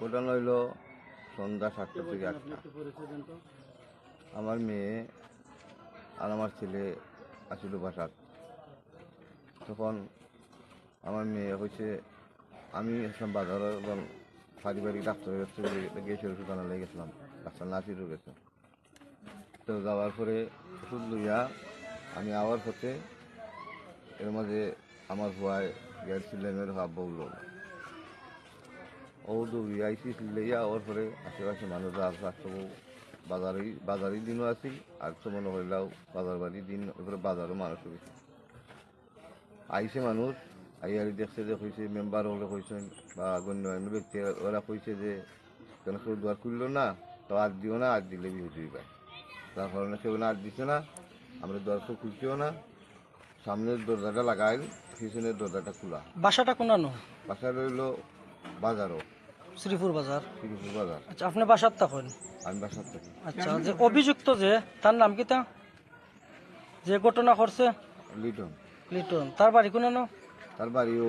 ঘটনা হইল সন্ধ্যা সাতটা থেকে আটটা। আমার মেয়ে আর আমার ছেলে আসিল বাসাত তখন আমার মেয়ে হয়েছে আমি আসলাম বাজারে এবং পারিবারিক ডাক্তারের কাছে গিয়েছিল আনা লেগে গেছিলাম ডাক্তার নাসিরও গেছে। তো যাওয়ার পরে ওষুধ লইয়া আমি আওয়ার পথে এর মাঝে আমার ভয় গ্যাস সিলিন্ডার হাব বউল ও দৌড়ি আইসি লইয়া ওর পরে আশেপাশে মানুষ আছে আসতে বাজারে বাজারের দিনও আছি আর তো মনে হইলাও বাজার বাড়ির দিন ওপরে বাজারও মানুষ হয়েছে আইসে মানুষ আইয়ারি দেখছে যে কইছে মেম্বার হলে কইছেন বা গণ্যমান্য ব্যক্তি ওরা কইছে যে কেন কেউ দুয়ার খুললো না তো আর দিও না আর দিলে বিহুতি পায় তার কারণে কেউ না আর দিছে না আমরা দরজা খুলছিও না। সামনের দরজাটা লাগাইল পিছনের দরজাটা খোলা। বাসাটা কোনানো? বাসা রইল বাজারও। শ্রীপুর বাজার। শ্রীপুর বাজার। আচ্ছা আপনি বাসার তখন? আমি বাসার থাকি আচ্ছা যে অভিযুক্ত যে তার নাম কি তা? যে ঘটনা করছে লিটন। লিটন। তার বাড়ি কোনানো তার বাড়িও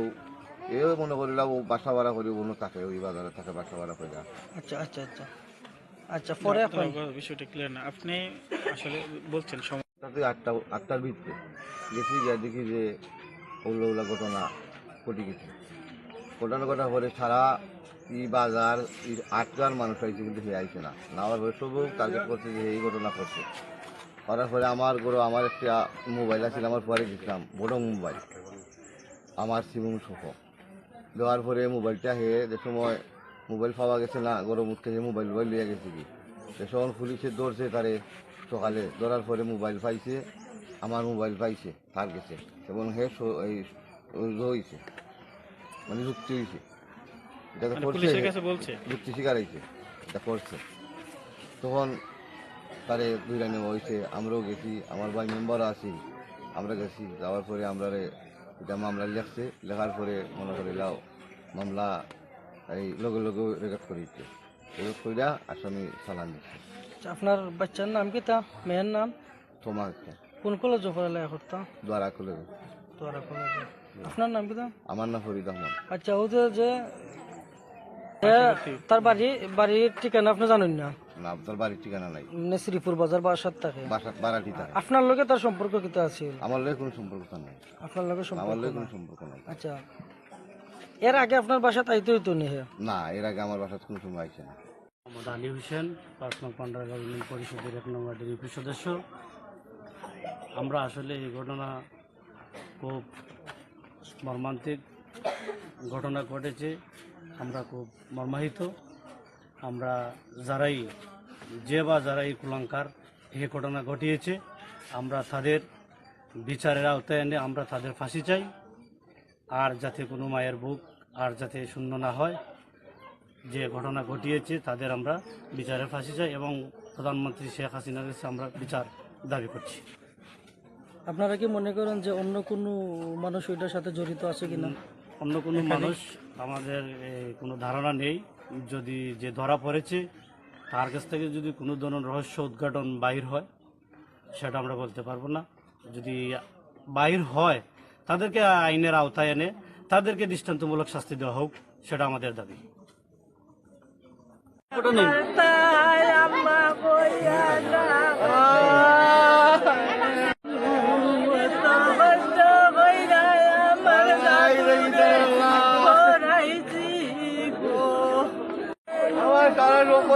এও মনে ও বাসা ভাড়া করি অন্য থাকে ওই বাজারে থাকে বাসা ভাড়া করে আচ্ছা আচ্ছা আচ্ছা। আচ্ছা পরে বিষয়টা ক্লিয়ার না আপনি আসলে বলছেন তাতে আটটা আটটার ভিতরে। গেছি গিয়ে দেখি যে ওগুলো ওগুলো ঘটনা ঘটে গেছে। ঘটনা ঘটা পরে সারা ই বাজার, ই আটটার মানুষ আইছে কিন্তু সে আইছে না। আমার সবও টার্গেট করছে যে এই ঘটনা করছে। করার পরে আমার ঘরে আমার একটা মোবাইল আছে, আমার পরে গেছিলাম বড় মোবাইল আমার সিমুম সহ। দেওয়ার পরে মোবাইলটা হে, যে সময় মোবাইল পাওয়া গেছে না গরম উঠতে যে মোবাইল মোবাইল লিয়ে গেছে কি। সময় পুলিশে ধরছে তারে সকালে, ধরার পরে মোবাইল পাইছে, আমার মোবাইল পাইছে, তার গেছে এবং হে হয়েছে মানে যুক্তি হয়েছে এটা তো মানে করছে পুলিশের কাছে বলছে? যুক্তি স্বীকার এটা করছে। তখন তারে দুইটা নেওয়া হয়েছে আমরাও গেছি আমার ভাই মেম্বারও আছি আমরা গেছি যাওয়ার পরে আমরা এটা মামলা লেখছে লেখার পরে মনে করে লাও মামলা এই লগে লগে রেকর্ড করেছে রেকর্ড করিয়া আসামি চালান দিচ্ছে। আচ্ছা, আপনার বাচ্চার নাম কি তা? মেয়ের নাম? তোমার কোন কলেজ পড়ালেখা করতাম দ্বারা খুলে তোরা কলেজে আপনার নাম কি তা? আমার নাম ফরিদ আহমদ। আচ্ছা ও যে তার বাড়ি বাড়ির ঠিকানা আপনি জানেন না? না তার বাড়ির ঠিকানা নাই। শ্রীপুর বাজার বাসার থাকে। বাসা বাড়াটি থাকে আপনার লগে তার সম্পর্ক কিতা আছিল আমার লগে কোনো সম্পর্ক নাই। আপনার লগে আমার সম্পর্ক লগে কোনো সম্পর্ক নাই। আচ্ছা। এর আগে আপনার বাসা তাইতে হইতো নি? না এর আগে আমার বাসায় কোনো সময় আইছে না। মোহাম্মদ আলী হোসেন পাঁচ নং পান্ডারগাঁও ইউনিয়ন পরিষদের এক নম্বর ইউপি সদস্য। আমরা আসলে এই ঘটনা খুব মর্মান্তিক ঘটনা ঘটেছে। আমরা খুব মর্মাহিত। আমরা যারাই যে বা যারাই কুলাঙ্কার এই ঘটনা ঘটিয়েছে আমরা তাদের বিচারের আওতায় এনে আমরা তাদের ফাঁসি চাই। আর যাতে কোনো মায়ের বুক আর যাতে শূন্য না হয় যে ঘটনা ঘটিয়েছে তাদের আমরা বিচারের ফাঁসি চাই এবং প্রধানমন্ত্রী শেখ হাসিনার কাছে আমরা বিচার দাবি করছি। আপনারা কি মনে করেন যে অন্য কোনো মানুষ ওইটার সাথে জড়িত আছে কিনা? অন্য কোনো মানুষ আমাদের কোনো ধারণা নেই। যদি যে ধরা পড়েছে তার কাছ থেকে যদি কোনো ধরনের রহস্য উদ্ঘাটন বাহির হয় সেটা আমরা বলতে পারব না। যদি বাহির হয় তাদেরকে আইনের আওতায় এনে তাদেরকে দৃষ্টান্তমূলক শাস্তি দেওয়া হোক সেটা আমাদের দাবি। ওটা নেই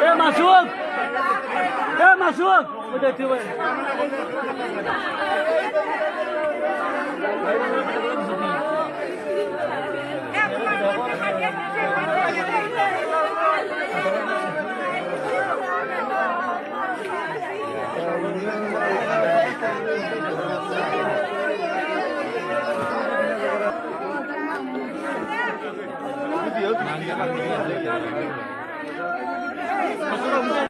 Ê mà xuống. Ê mà xuống. Bây giờ chưa vậy Em không biết Thank you.